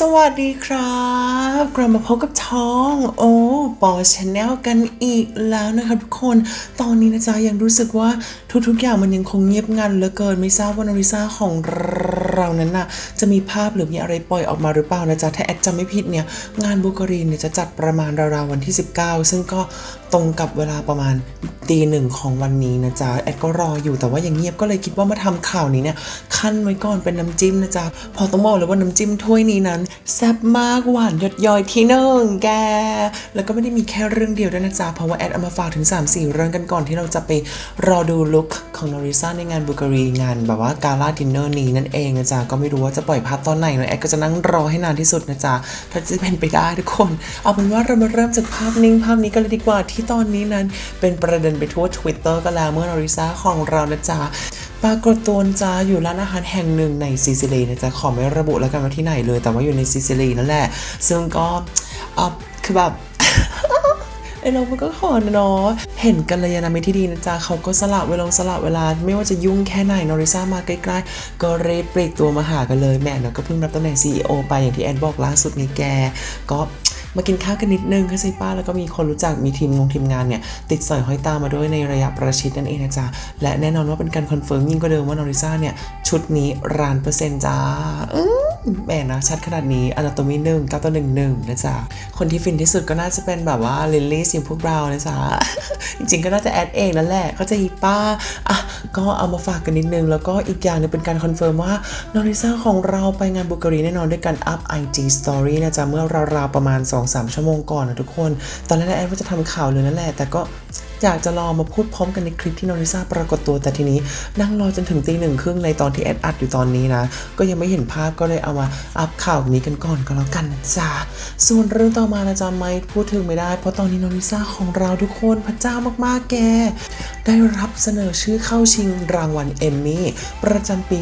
สวัสดีครับกลับมาพบกับท้องโอ้ปอชแนลกันอีกแล้วนะครับทุกคนตอนนี้นะจ๊ะยังรู้สึกว่าทุกๆอย่างมันยังคงเงียบงันเหลือเกินไม่ทราบว่านาริซาของเรานั้นน่ะจะมีภาพหรือมีอะไรปล่อยออกมาหรือเปล่านะจ๊ะถ้าแอดจำไม่ผิดเนี่ยงานบูการีนเนี่ยจะจัดประมาณราวๆวันที่ 19 ซึ่งก็ตรงกับเวลาประมาณตีหนึ่งของวันนี้นะจ๊ะแอดก็รออยู่แต่ว่ายังเงียบก็เลยคิดว่ามาทำข่าวนี้เนี่ยขั้นไว้ก่อนเป็นน้ำจิ้มนะจ๊ะพอต้องบอกเลยว่าน้ำจิ้มถ้วยนี้นั้นแซ่บมากหวานหยดย้อยที่หนึ่งแก แล้วก็ไม่ได้มีแค่เรื่องเดียวด้วยนะจ๊ะ เพราะว่าแอดเอามาฝากถึง 3-4 เรื่องกันก่อนที่เราจะไปรอดูลุคของนอริซาในงานบูการีงานแบบว่ากาลาดินเนอร์นี้นั่นเองนะจ๊ะ ก็ไม่รู้ว่าจะปล่อยภาพตอนไหนนะแอดก็จะนั่งรอให้นานที่สุดนะจ๊ะ ถ้าจะเป็นไปได้ทุกคน เอาเป็นว่าเรามาเริ่มจากภาพนิ่งภาพนี้กันเลยดีกว่าที่ตอนนี้นั้น เป็นประเด็นไปทั่ว Twitter ก็แล้วเมื่อนอริซาของเรานะจ๊ะ ปรากฏตัวนจ้าอยู่ร้านอาหารแห่งหนึ่งในซิซิลีนะจ๊ะขอไม่ระบุแล้วกันว่าที่ไหนเลย แต่ว่าอยู่ในซิซิลีนั่นแหละ ซึ่งก็เอ่อคือแบบไอ้เรามันก็ขอนเนาะเห็นกันเลยนะไม่ที่ดีนะจ๊ะเขาก็สละเวลาสละเวลา ไม่ว่าจะยุ่งแค่ไหนนอริซ่ามาใกล้ๆ ก็เรดปลีกตัวมาหากันเลยแม่เนาะก็เพิ่งรับตำแหน่ง CEO ไปอย่างที่แอนบอกล่าสุดไงแก ก็ มากินข้าวกันนิดนึงเข้าใจป้าแล้วก็มีคนรู้จักมีทีมงงทีมงานเนี่ยติดสอยห้อยตามมาด้วยในระยะประชิดนั่นเองนะจ๊ะและแน่นอนว่าเป็นการคอนเฟิร์มยิ่งกว่าเดิมว่านอริซ่าเนี่ยชุดนี้ร้านเปอร์เซ็นต์จ้าอืม แหมนะชัดขนาดนี้อนาโตมีหนึ่งเก้าต่อหนึ่งหนึ่งนะจ๊ะ คนที่ฟินที่สุดก็น่าจะเป็นแบบว่าลิลลี่สิพวกเรานะจ๊ะ จริงๆก็น่าจะแอดเองนั่นแหละเขาจะฮีป้าอะก็เอามาฝากกันนิดนึง แล้วก็อีกอย่างหนึงเป็นการคอนเฟิร์มว่านอริซ่าของเราไปงานบูการีแน่นอนด้วยการอัพ IG Story นะจ๊ะ เมื่อราวๆประมาณ 2-3 ชั่วโมงก่อนนะทุกคน ตอนแรกแอดว่าจะทำข่าวเลยนั่นแหละแต่ก็อยากจะรอมาพูดพร้อมกันในคลิปที่นอริซาปรากฏตัวแต่ทีนี้ นั่งรอจนถึงตีหนึ่งครึ่งในตอนที่แอดอัดอยู่ตอนนี้นะ ก็ยังไม่เห็นภาพก็เลยเอามาอัพข่าวนี้กันก่อนก็แล้วกันจ๊ะส่วนเรื่องต่อมานะจ๊ะไม่พูดถึงไม่ได้ เพราะตอนนี้นอริซาของเราทุกคนพระเจ้ามากๆแก ได้รับเสนอชื่อเข้าชิงรางวัลเอมมี่ประจำปี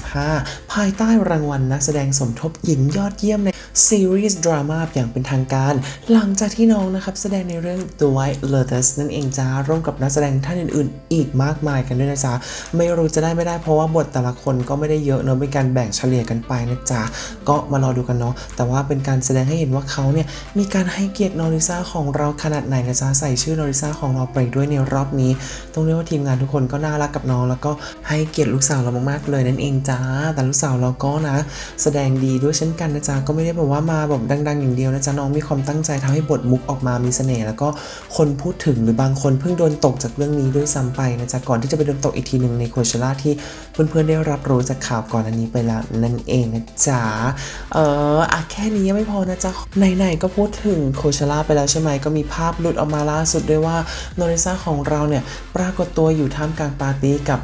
2025 ภายใต้รางวัลนักแสดงสมทบหญิงยอดเยี่ยมในซีรีส์ดราม่าอย่างเป็นทางการ หลังจากที่น้องนะครับแสดงในเรื่อง The White Lotus นั่นเองจ้าร่วมกับนักแสดงท่านอื่นๆ อีกมากมายกันด้วยนะจ๊ะไม่รู้จะได้ไม่ได้เพราะว่าบทแต่ละคนก็ไม่ได้เยอะเนอะเป็นการแบ่งเฉลี่ยกันไปนะจ๊ะก็มารอดูกันเนาะแต่ว่าเป็นการแสดงให้เห็นว่าเขาเนี่ยมีการให้เกียรตินอริซาของเราขนาดไหนนะจ๊ะใส่ชื่อนอริซาของเราไปด้วยในรอบนี้ต้องเรียกว่าทีมงานทุกคนก็น่ารักกับน้องแล้วก็ให้เกียรติลูกสาวเรามากๆเลยนั่นเองจ้าแต่ลูกสาวเราก็นะ แสดงดีด้วยเช่นกันนะจ๊ะก็ไม่ได้แบบว่ามาแบบดัง ๆ อย่างเดียวนะจ๊ะน้องมีความตั้งใจทำให้บทมุกออกมามีเสน่ห์แล้วก็คนพูดถึงหรือบางคนเพิ่งโดนตกจากเรื่องนี้ด้วยซ้ำไปนะจ๊ะก่อนที่จะไปโดนตกอีกทีหนึ่งในโคเชล่าที่เพื่อนๆได้รับรู้จากข่าวก่อนอันนี้ไปแล้วนั่นเองนะจ๊ะเอออะแค่นี้ยังไม่พอนะจ๊ะไหนๆก็พูดถึงโคเชล่าไปแล้วใช่ไหมก็มีภาพหลุดออกมาล่าสุดด้วยว่าโนริซาของเราเนี่ยปรากฏตัวอยู่ท่ามกลางปาร์ตี้กับ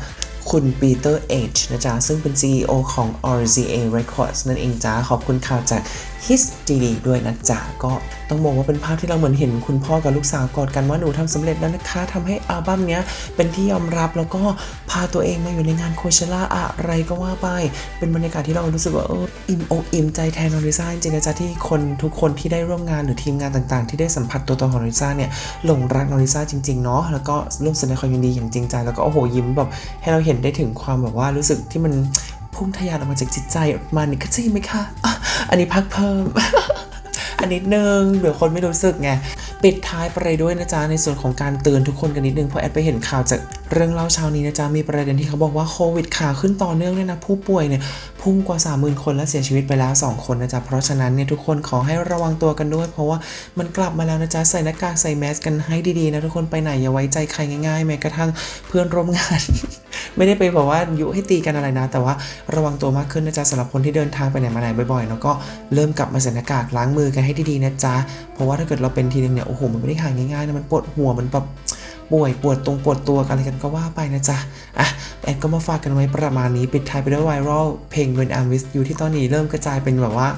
คุณปีเตอร์เอจนะจ๊ะ ซึ่งเป็น CEO ของ RZA Records นั่นเองจ้าขอบคุณข่าวจาก His DD ด้วยนะจ๊ะก็ต้องบอกว่าเป็นภาพที่เราเหมือนเห็นคุณพ่อกับลูกสาวกอดกันว่าหนูทำสำเร็จแล้วนะคะทำให้อัลบั้มเนี้ยเป็นที่ยอมรับแล้วก็พาตัวเองมาอยู่ในงานโคเชล่าอะไรก็ว่าไป เป็นบรรยากาศที่เรารู้สึกว่าเอออิ่มอกอิ่มใจแทนนอริซ่าจริงๆนะจ๊ะที่คนทุกคนที่ได้ร่วมงานหรือทีมงานต่างๆ ที่ได้สัมผัสตัวตนของอริซ่าเนี่ยหลงรักนอริซ่าจริงๆเนาะแล้วก็ร่วมแสดงความยินดีอย่างจริงใจแล้วก็โอ้โหยิ้มแบบให้เราเห็นได้ถึงความแบบว่ารู้สึกที่มันพุ่งทะยานออกมาจากจิตใจออกมานี่ก็จริงไหมคะอะ อันนี้พักเพิ่ม อันนิดนึงเดี๋ยวคนไม่รู้สึกไงปิดท้ายไปด้วยนะจ๊ะในส่วนของการเตือนทุกคนกันนิดนึงเพราะแอดไปเห็นข่าวจากเรื่องเล่าเช้านี้นะจ๊ะมีประเด็นที่เขาบอกว่าโควิดขาขึ้นต่อเนื่องเนี่ยนะผู้ป่วยเนี่ยพุ่งกว่า 30,000 คนและเสียชีวิตไปแล้ว 2 คนนะจ๊ะเพราะฉะนั้นเนี่ยทุกคนขอให้ระวังตัวกันด้วย เพราะว่ามันกลับมาแล้วนะจ๊ะใส่หน้ากากใส่แมสกันให้ดีๆนะทุกคนไปไหนอย่าไว้ใจใครง่ายๆแม้กระทั่งเพื่อนร่วมงาน ไม่ได้ไปบอกว่ายุให้ตีกันอะไรนะ แต่ว่าระวังตัวมากขึ้นนะจ๊ะสำหรับคนที่เดินทางไปไหนมาไหนบ่อยๆแล้วก็เริ่มกลับมาใส่หน้ากากล้างมือกันให้ดีๆนะจ๊ะเพราะว่าถ้าเกิดเราเป็นทีนึงเนี่ยโอ้โหมันไม่ได้หายง่ายๆนะมันปวดหัวมันแบบป่วยปวดตรงปวดตัวกันอะไรกันก็ว่าไปนะจ๊ะ อะแอดก็มาฝากกันไว้ประมาณนี้ ปิดท้ายไปด้วยไวรัลเพลง When I'm with you ที่ตอนนี้เริ่มกระจายเป็นแบบว่า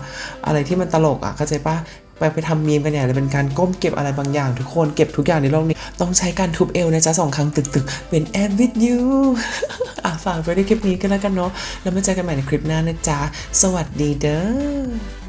อะไรที่มันตลกอะเข้าใจปะ ไปไปทำมีมกันเนี่ยเป็นการก้มเก็บอะไรบางอย่าง ทุกคนเก็บทุกอย่างในโลกนี้ ต้องใช้การทุบเอวนะจ๊ะสองครั้งตึกๆ เป็น I'm with you อะฝากไว้ในคลิปนี้กันแล้วกันเนาะแล้วมาเจอกันใหม่ในคลิปหน้านะจ๊ะ สวัสดีเด้อ